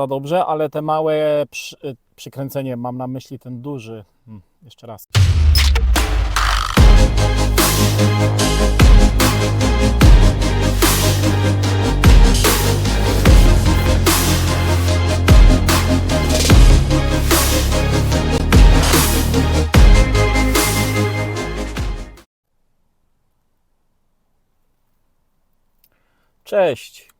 za dobrze, ale te małe przy, przykręcenie, mam na myśli ten duży. Hmm, jeszcze raz. Cześć.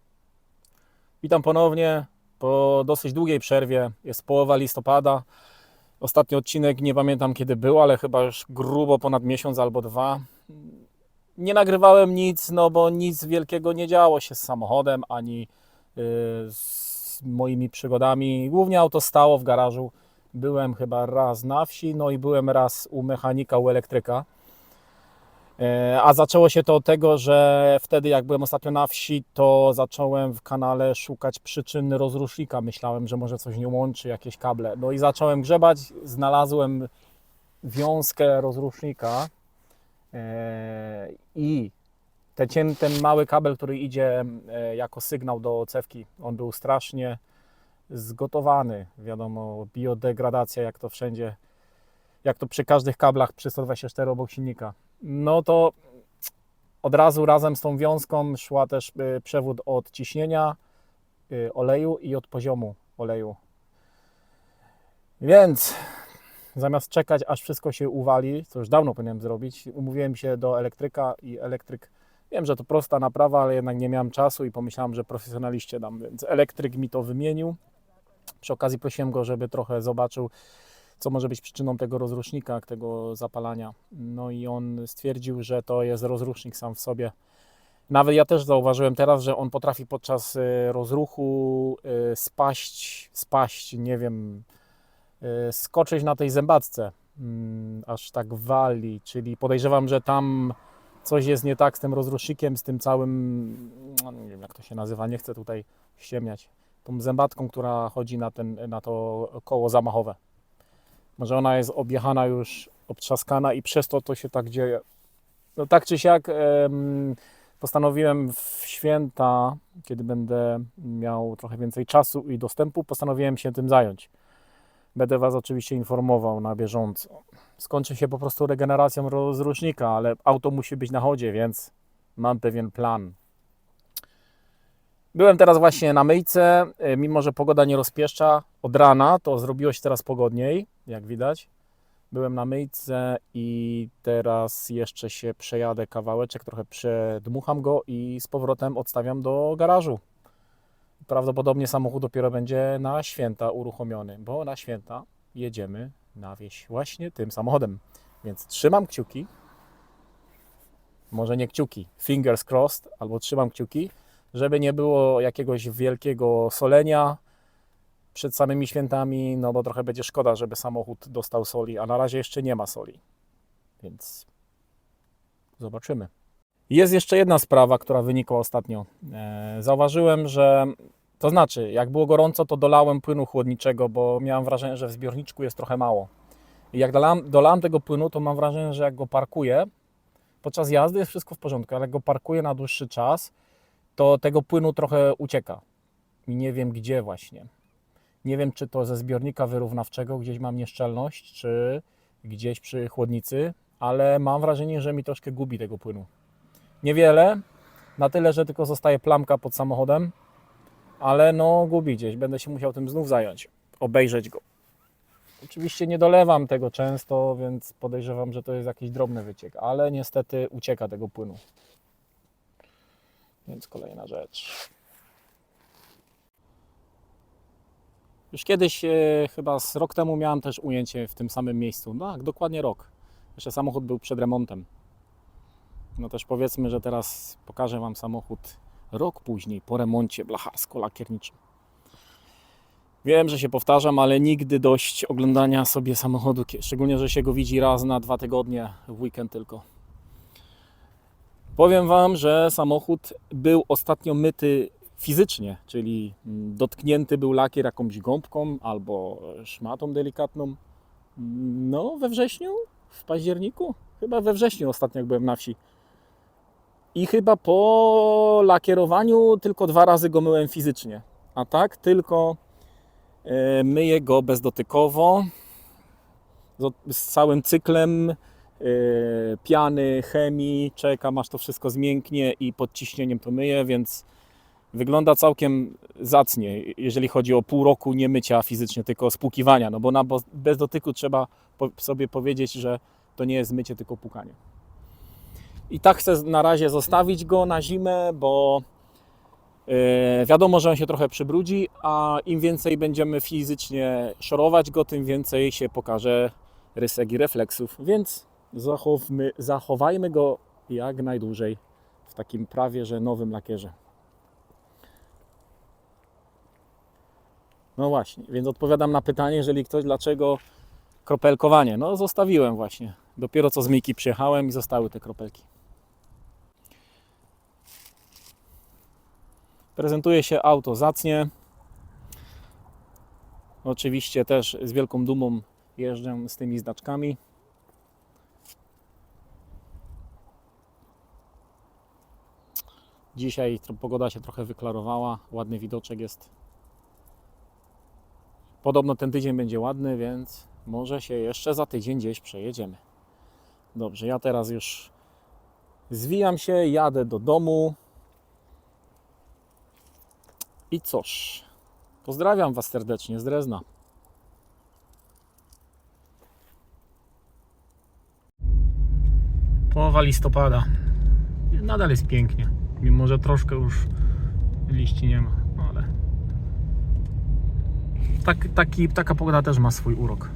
Witam ponownie po dosyć długiej przerwie. Jest połowa listopada. Ostatni odcinek nie pamiętam kiedy był, ale chyba już grubo ponad miesiąc albo dwa. Nie nagrywałem nic, no bo nic wielkiego nie działo się z samochodem ani y, z moimi przygodami. Głównie auto stało w garażu. Byłem chyba raz na wsi, no i byłem raz u mechanika, u elektryka. E, A zaczęło się to od tego, że wtedy, jak byłem ostatnio na wsi, to zacząłem w kanale szukać przyczyn rozrusznika. Myślałem, że może coś nie łączy, jakieś kable. No i zacząłem grzebać, znalazłem wiązkę rozrusznika e, i te cien, ten mały kabel, który idzie e, jako sygnał do cewki, on był strasznie zgotowany. Wiadomo, biodegradacja, jak to wszędzie, jak to przy każdych kablach przy 124 obok silnika no to od razu razem z tą wiązką szła też y, przewód od ciśnienia y, oleju i od poziomu oleju. Więc zamiast czekać, aż wszystko się uwali, co już dawno powinienem zrobić, umówiłem się do elektryka i elektryk, wiem, że to prosta naprawa, ale jednak nie miałem czasu i pomyślałem, że profesjonaliście dam, więc elektryk mi to wymienił. Przy okazji prosiłem go, żeby trochę zobaczył, co może być przyczyną tego rozrusznika, tego zapalania. No i on stwierdził, że to jest rozrusznik sam w sobie. Nawet ja też zauważyłem teraz, że on potrafi podczas y, rozruchu y, spaść, spaść, nie wiem, y, skoczyć na tej zębatce, mm, aż tak wali, czyli podejrzewam, że tam coś jest nie tak z tym rozrusznikiem, z tym całym, no nie wiem jak to się nazywa, nie chcę tutaj ściemniać, tą zębatką, która chodzi na, ten, na to koło zamachowe. Może ona jest objechana już, obtrzaskana i przez to to się tak dzieje. No tak czy siak em, postanowiłem w święta, kiedy będę miał trochę więcej czasu i dostępu, postanowiłem się tym zająć. Będę Was oczywiście informował na bieżąco. Skończy się po prostu regeneracją rozrusznika, ale auto musi być na chodzie, więc mam pewien plan. Byłem teraz właśnie na myjce, e, mimo że pogoda nie rozpieszcza od rana, to zrobiło się teraz pogodniej, jak widać. Byłem na myjce i teraz jeszcze się przejadę kawałeczek, trochę przedmucham go i z powrotem odstawiam do garażu. Prawdopodobnie samochód dopiero będzie na święta uruchomiony, bo na święta jedziemy na wieś właśnie tym samochodem. Więc trzymam kciuki, może nie kciuki, fingers crossed, albo trzymam kciuki, żeby nie było jakiegoś wielkiego solenia przed samymi świętami, no bo trochę będzie szkoda, żeby samochód dostał soli, a na razie jeszcze nie ma soli. Więc zobaczymy. Jest jeszcze jedna sprawa, która wynikła ostatnio. E, Zauważyłem, że to znaczy, jak było gorąco, to dolałem płynu chłodniczego, bo miałem wrażenie, że w zbiorniczku jest trochę mało. I jak dolałem, dolałem tego płynu, to mam wrażenie, że jak go parkuję, podczas jazdy jest wszystko w porządku, ale jak go parkuję na dłuższy czas, to tego płynu trochę ucieka. I nie wiem gdzie właśnie. Nie wiem, czy to ze zbiornika wyrównawczego gdzieś mam nieszczelność, czy gdzieś przy chłodnicy, ale mam wrażenie, że mi troszkę gubi tego płynu. Niewiele, na tyle, że tylko zostaje plamka pod samochodem, ale no gubi gdzieś. Będę się musiał tym znów zająć, obejrzeć go. Oczywiście nie dolewam tego często, więc podejrzewam, że to jest jakiś drobny wyciek, ale niestety ucieka tego płynu. Więc kolejna rzecz. Już kiedyś, e, chyba z rok temu, miałem też ujęcie w tym samym miejscu. No tak, dokładnie rok. Jeszcze samochód był przed remontem. No też powiedzmy, że teraz pokażę Wam samochód rok później, po remoncie blacharsko-lakierniczym. Wiem, że się powtarzam, ale nigdy dość oglądania sobie samochodu, szczególnie, że się go widzi raz na dwa tygodnie, w weekend tylko. Powiem Wam, że samochód był ostatnio myty fizycznie, czyli dotknięty był lakier jakąś gąbką albo szmatą delikatną. No, we wrześniu, w październiku, chyba we wrześniu ostatnio jak byłem na wsi. I chyba po lakierowaniu tylko dwa razy go myłem fizycznie, a tak tylko E, Myję go bezdotykowo z- całym cyklem piany, chemii, czekam aż to wszystko zmięknie i pod ciśnieniem to myję, więc wygląda całkiem zacnie, jeżeli chodzi o pół roku nie mycia fizycznie, tylko spłukiwania, no bo na bez dotyku trzeba sobie powiedzieć, że to nie jest mycie, tylko pukanie. I tak chcę na razie zostawić go na zimę, bo e, wiadomo, że on się trochę przybrudzi, a im więcej będziemy fizycznie szorować go, tym więcej się pokaże rysek i refleksów, więc zachowmy, zachowajmy go jak najdłużej w takim prawie, że nowym lakierze. No właśnie, więc odpowiadam na pytanie, jeżeli ktoś, dlaczego kropelkowanie? No zostawiłem właśnie. Dopiero co z myjki przyjechałem i zostały te kropelki. Prezentuje się auto zacnie. Oczywiście też z wielką dumą jeżdżę z tymi znaczkami. Dzisiaj pogoda się trochę wyklarowała, ładny widoczek jest. Podobno ten tydzień będzie ładny, więc może się jeszcze za tydzień gdzieś przejedziemy. Dobrze, ja teraz już zwijam się, jadę do domu. I cóż, pozdrawiam Was serdecznie z Drezna. Połowa listopada. Nadal jest pięknie, mimo że troszkę już liści nie ma, ale tak, taki, taka pogoda też ma swój urok.